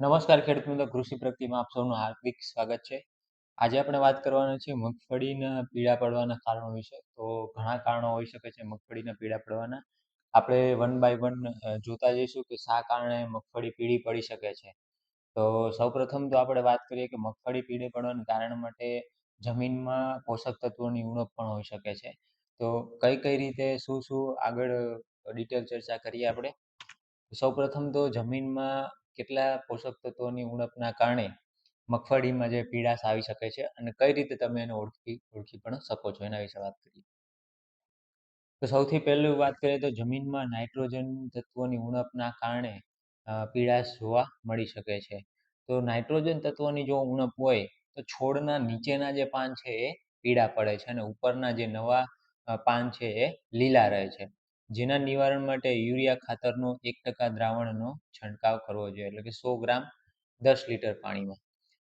નમસ્કાર ખેડૂત મિત્રો, કૃષિ પ્રગતિમાં આપ સૌનું હાર્દિક સ્વાગત છે. આજે આપણે વાત કરવાના છે મગફળીના પીળા પડવાના કારણો વિશે. તો ઘણા કારણો હોઈ શકે છે મગફળીના પીળા પડવાના. આપણે વન બાય વન જોતા જઈશું કે શા કારણે મગફળી પીળી પડી શકે છે. તો સૌપ્રથમ તો આપણે વાત કરીએ કે મગફળી પીળી પડવાના કારણ માટે જમીનમાં પોષક તત્વોની ઉણપ પણ હોઈ શકે છે. તો કઈ કઈ રીતે, શું શું આગળ ડિટેલ ચર્ચા કરીએ આપણે? સૌપ્રથમ તો જમીનમાં કેટલા પોષક તત્વોની ઉણપના કારણે મગફળીમાં જે પીડાશ આવી શકે છે અને કઈ રીતે તમે એને ઓળખી ઓળખી પણ શકો છો એના વિશે વાત કરીએ. તો સૌથી પહેલું વાત કરીએ તો જમીનમાં નાઇટ્રોજન તત્વોની ઉણપના કારણે પીળાશ જોવા મળી શકે છે. તો નાઇટ્રોજન તત્વોની જો ઉણપ હોય, તો છોડના નીચેના જે પાન છે એ પીળા પડે છે અને ઉપરના જે નવા પાન છે એ લીલા રહે છે. જેના નિવારણ માટે યુરિયા ખાતરનો એક ટકા દ્રાવણનો છંટકાવ કરવો જોઈએ. એટલે કે સો ગ્રામ દસ લીટર પાણીમાં.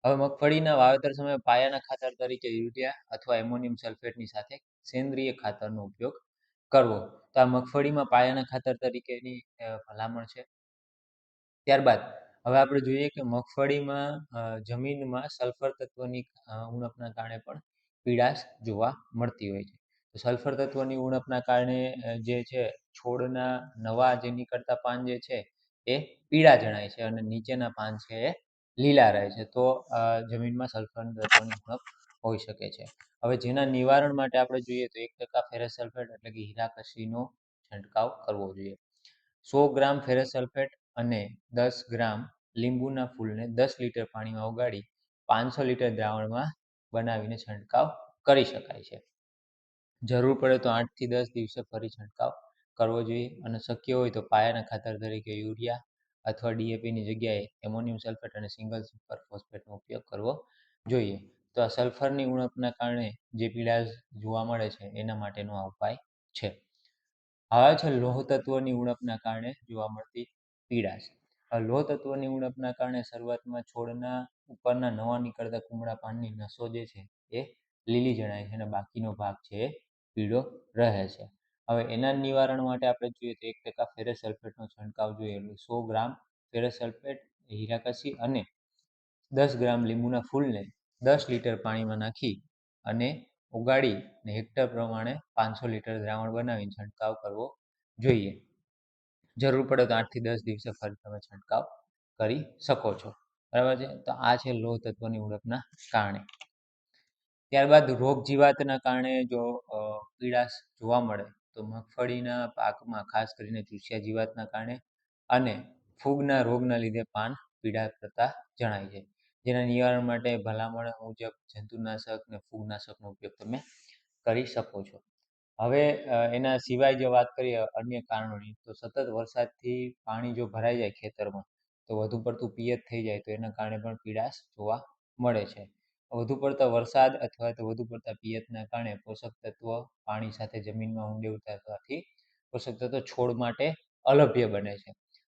હવે મગફળીના વાવેતર સમયે પાયાના ખાતર તરીકે યુરિયા અથવા એમોનિયમ સલ્ફેટની સાથે સેન્દ્રિય ખાતરનો ઉપયોગ કરવો. તો આ મગફળીમાં પાયાના ખાતર તરીકેની ભલામણ છે. ત્યારબાદ હવે આપણે જોઈએ કે મગફળીમાં જમીનમાં સલ્ફર તત્વની ઉણપના કારણે પણ પીડાશ જોવા મળતી હોય છે. સલ્ફર તત્વની ઉણપના કારણે જે છે, છોડના નવા જે નીકળતા પાન જે છે, એ પીળા જણાય છે અને નીચેના પાન છે એ લીલા રહે છે. તો જમીનમાં સલ્ફર તત્વની ઉણપ હોઈ શકે છે. હવે જેના નિવારણ માટે આપણે જોઈએ તો એક ટકા ફેરસ સલ્ફેટ એટલે કે હીરાકસીનો છંટકાવ કરવો જોઈએ. સો ગ્રામ ફેરસ સલ્ફેટ અને દસ ગ્રામ લીંબુના ફૂલને દસ લીટર પાણીમાં ઓગાળી પાંચસો લીટર દ્રાવણમાં બનાવીને છંટકાવ કરી શકાય છે. જરૂર પડે તો આઠથી દસ દિવસે ફરી છંટકાવ કરવો જોઈએ અને શક્ય હોય તો પાયાના ખાતર તરીકે યુરિયા અથવા ડીએપીની જગ્યાએ એમોનિયમ સલ્ફેટ અને સિંગલ સુપર ફોસ્ફેટનો ઉપયોગ કરવો જોઈએ. તો આ સલ્ફરની ઉણપના કારણે જે પીડા જોવા મળે છે એના માટેનો આ ઉપાય છે. હવે છે લોહ તત્વની ઉણપના કારણે જોવા મળતી પીળાશ લોહ તત્વની ઉણપના કારણે શરૂઆતમાં છોડના ઉપરના નવા નીકળતા કુમળા પાનની નસો જે છે એ લીલી જણાય છે અને બાકીનો ભાગ છે એ પીળો રહે છે. હવે એના નિવારણ માટે આપણે જોઈએ તો એક ટકા ફેરસ સલ્ફેટનો છંટકાવ જોઈએ એટલે સો ગ્રામ ફેરસ સલ્ફેટ હીરાકસી અને દસ ગ્રામ લીંબુના ફૂલને દસ લીટર પાણીમાં નાખી અને ઉગાડી ને હેક્ટર પ્રમાણે પાંચસો લીટર દ્રાવણ બનાવીને છંટકાવ કરવો જોઈએ. જરૂર પડે તો આઠથી દસ દિવસે ફરી તમે છંટકાવ કરી શકો છો. બરાબર છે? તો આ છે લોહ તત્વની ઉણપના કારણે. ત્યારબાદ રોગ જીવાતના કારણે જો પીડાશ જોવા મળે, તો મગફળીના પાકમાં ખાસ કરીને ચૂસિયા જીવાતના કારણે અને ફૂગના રોગના લીધે પાન પીળા થતા જણાય છે. જેના નિવારણ માટે ભલામણ મુજબ જંતુનાશક ને ફૂગનાશકનો ઉપયોગ તમે કરી શકો છો. હવે એના સિવાય જો વાત કરીએ અન્ય કારણોની, તો સતત વરસાદથી પાણી જો ભરાઈ જાય ખેતરમાં, તો વધુ પડતું પિયત થઈ જાય, તો એના કારણે પણ પીડાશ જોવા મળે છે. વધુ પડતા વરસાદ અથવા તો વધુ પડતા પિયતના કારણે પોષક તત્વો પાણી સાથે જમીનમાં ઊંડે ઉતારવાથી પોષક તત્વો છોડ માટે અલભ્ય બને છે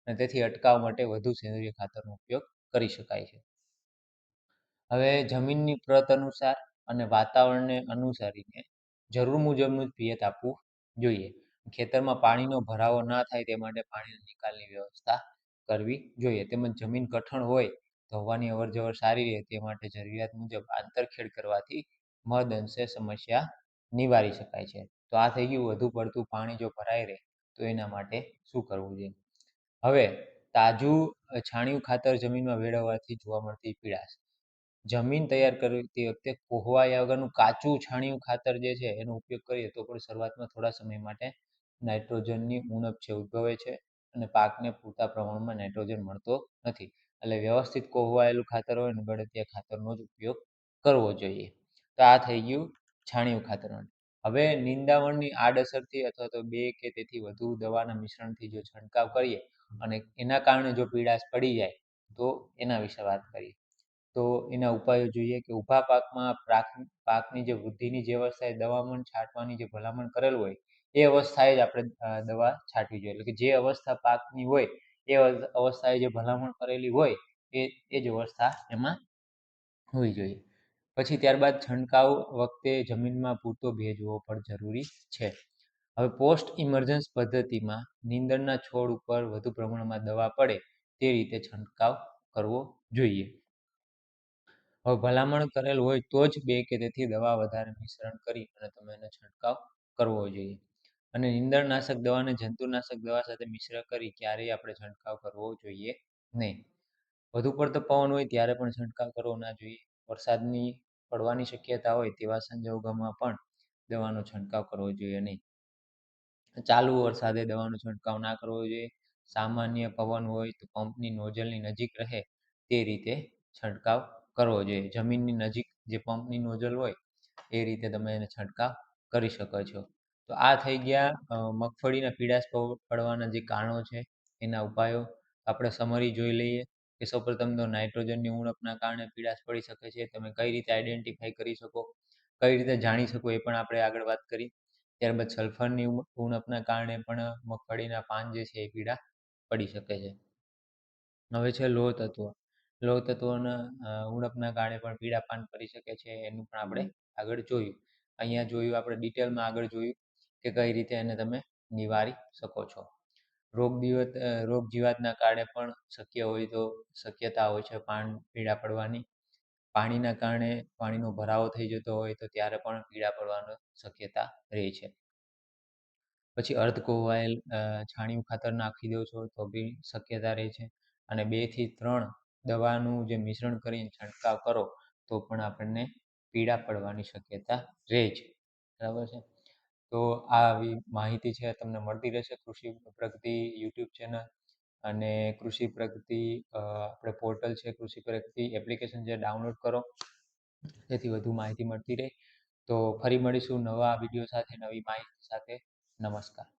અને તેથી અટકાવ માટે વધુ સેન્દ્રિય ખાતરનો ઉપયોગ કરી શકાય છે. હવે જમીનની પ્રત અનુસાર અને વાતાવરણને અનુસરીને જરૂર મુજબનું જ પિયત આપવું જોઈએ. ખેતરમાં પાણીનો ભરાવો ના થાય તે માટે પાણીના નિકાલની વ્યવસ્થા કરવી જોઈએ. તેમજ જમીન કઠણ હોય તો હવાની અવર જવર સારી રહે તે માટે જરૂરિયાત મુજબ આંતરખેડ કરવાથી મદ અંશે સમસ્યા નિવારી શકાય છે. તો આ થઈ ગયું. વધુ પડતું પાણી જો ભરાઈ રહે, તો એના માટે શું કરવું જોઈએ? હવે, તાજું છાણિયું ખાતર જમીનમાં વેળવવાથી જોવા મળતી પીડાશ. જમીન તૈયાર કરતી વખતે કોહવાયા વગરનું કાચું છાણિયું ખાતર જે છે, એનો ઉપયોગ કરીએ તો પણ શરૂઆતમાં થોડા સમય માટે નાઇટ્રોજનની ઉણપ છે, ઉદ્ભવે છે અને પાકને પૂરતા પ્રમાણમાં નાઇટ્રોજન મળતો નથી. એટલે વ્યવસ્થિત કોહવાયેલું ખાતર હોય ને ગળતિયા ખાતરનો જ ઉપયોગ કરવો જોઈએ. તો આ થઈ ગયું છાણિયું ખાતર હવે નિંદામણની આડઅસરથી અથવા તો બે કે તેથી વધુ દવાના મિશ્રણથી જો છંટકાવ કરીએ અને એના કારણે જો પીડાશ પડી જાય તો એના વિશે વાત કરીએ. તો એના ઉપાયો જોઈએ કે ઊભા પાકમાં પાકની જે વૃદ્ધિની જે અવસ્થાએ દવામણ છાંટવાની જે ભલામણ કરેલ હોય એ અવસ્થાએ જ આપણે દવા છાંટવી જોઈએ. એટલે કે જે અવસ્થા પાકની હોય એ અવસ્થાએ જે ભલામણ કરેલી હોય, એ એ જ અવસ્થા એમાં હોવી જોઈએ. પછી ત્યારબાદ છંટકાવ વખતે જમીનમાં પૂરતો ભેજ હોવો પણ જરૂરી છે. હવે પોસ્ટ ઇમરજન્સ પદ્ધતિમાં નીંદણના છોડ ઉપર વધુ પ્રમાણમાં દવા પડે તે રીતે છંટકાવ કરવો જોઈએ. હવે ભલામણ કરેલ હોય તો જ બે કે તેથી દવા વધારે મિશ્રણ કરી અને તમે એનો છંટકાવ કરવો જોઈએ. અને નીંદણનાશક દવાને જંતુનાશક દવા સાથે મિશ્ર કરી ક્યારેય આપણે છંટકાવ કરવો જોઈએ નહીં. વધુ પડતો પવન હોય ત્યારે પણ છંટકાવ કરવો ના જોઈએ. વરસાદની પડવાની શક્યતા હોય તેવા સંજોગોમાં પણ દવાનો છંટકાવ કરવો જોઈએ નહીં. ચાલુ વરસાદે દવાનો છંટકાવ ના કરવો જોઈએ. સામાન્ય પવન હોય તો પંપની નોઝલની નજીક રહે તે રીતે છંટકાવ કરવો જોઈએ. જમીનની નજીક જે પંપની નોઝલ હોય એ રીતે તમે એને છંટકાવ કરી શકો છો. તો આ થઈ ગયા મગફળીના પીળાશ પડવાના જે કારણો છે, એના ઉપાયો આપણે સમરી જોઈ લઈએ કે સૌપ્રથમ તો નાઇટ્રોજનની ઉણપના કારણે પીળાશ પડી શકે છે, તમે કઈ રીતે આઈડેન્ટિફાઈ કરી શકો, કઈ રીતે જાણી શકો એ પણ આપણે આગળ વાત કરી. ત્યારબાદ સલ્ફરની ઉણપના કારણે પણ મગફળીના પાન જે છે એ પીળા પડી શકે છે. હવે છે લોહ તત્વ, લોહ તત્વના ઉણપના કારણે પણ પીડા પાન પડી શકે છે, એનું પણ આપણે આગળ જોયું. અહીંયા જોયું આપણે ડિટેલમાં આગળ જોયું. કે કઈ રીતે એને તમે નિવારી શકો છો. રોગ દિવત રોગ જીવાતના કારણે પણ શક્ય હોય તો શક્યતા હોય છે પાન પીળા પડવાની. પાણીના કારણે પાણીનો ભરાવો થઈ જતો હોય તો ત્યારે પણ પીળા પડવાની શક્યતા રહે છે. પછી અર્ધ કોવાયેલ છાણિયું ખાતર નાખી દો છો તો બી શક્યતા રહે છે. અને બેથી ત્રણ દવાનું જે મિશ્રણ કરીને છંટકાવ કરો તો પણ આપણને પીડા પડવાની શક્યતા રહે છે બરાબર છે? તો આ આવી માહિતી છે તમને મળતી રહેશે કૃષિ પ્રગતિ યુટ્યુબ ચેનલ અને કૃષિ પ્રગતિ આપણે પોર્ટલ છે કૃષિ પ્રગતિ એપ્લિકેશન જે ડાઉનલોડ કરો તેથી વધુ માહિતી મળતી રહે. તો ફરી મળીશું નવા વીડિયો સાથે, નવી માહિતી સાથે. નમસ્કાર.